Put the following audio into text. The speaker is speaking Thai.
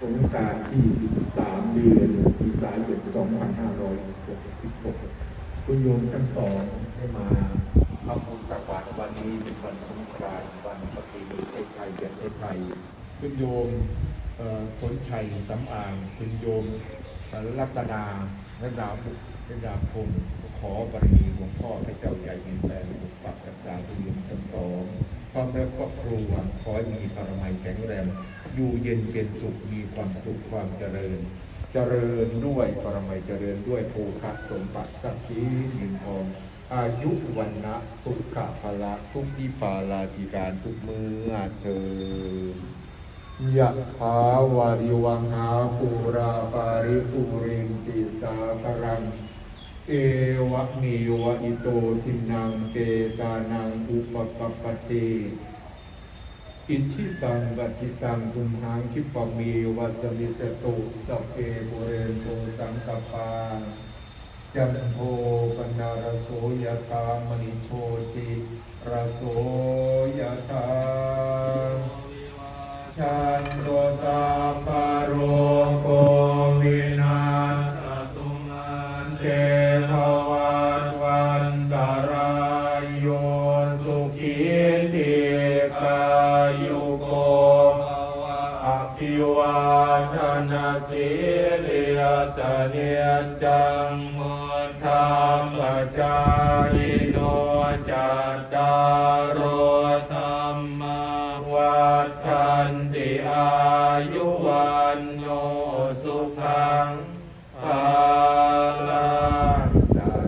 สงการที่ 13 เดือนที่สายน2566 คุณโยมทั้งสองได้มาทำบุญตักบาตรวันนี้เป็นวันสงกรานต์วันประเพณีไทยไทยประเทศไทยคุณโยมสนชัยสำอางคุณโยมรัตนาระดาบุระดาพงขอบารมีหลวงพ่อพระเจ้าใหญ่แห่งแผ่นปกปักรักษาคุณโยมทั้งสอง พร้อมแล้วก็ครัวขอให้มีปรมัยแข็งแรงอยู่เย็นเป็นสุขมีความสุขความเจริญ เจริญด้วยปรมัยเจริญด้วยภูคะสมบัติทรัพย์สินเงินทองอายุวันนะสุขะพละทุกทิพาลาภิการทุกมือเธอยะถาวาริวังหาปูราปาริปุเรนติสาครัง เอวะเมวะอิโตทินังเกตานังอุปปปปติอิทิตังกัติตังคุมหังคิปะเมวะสมิสตุสัพเพปุเรนโตสังกปาจันโทปนารโสยตามณิโชติรโสยต ติกายุโกอภิวาทนาสิริยสเนจังมุทามะจายโนจัตตารธรรมวัฏันติอายุวันโนสุขังภาลังสา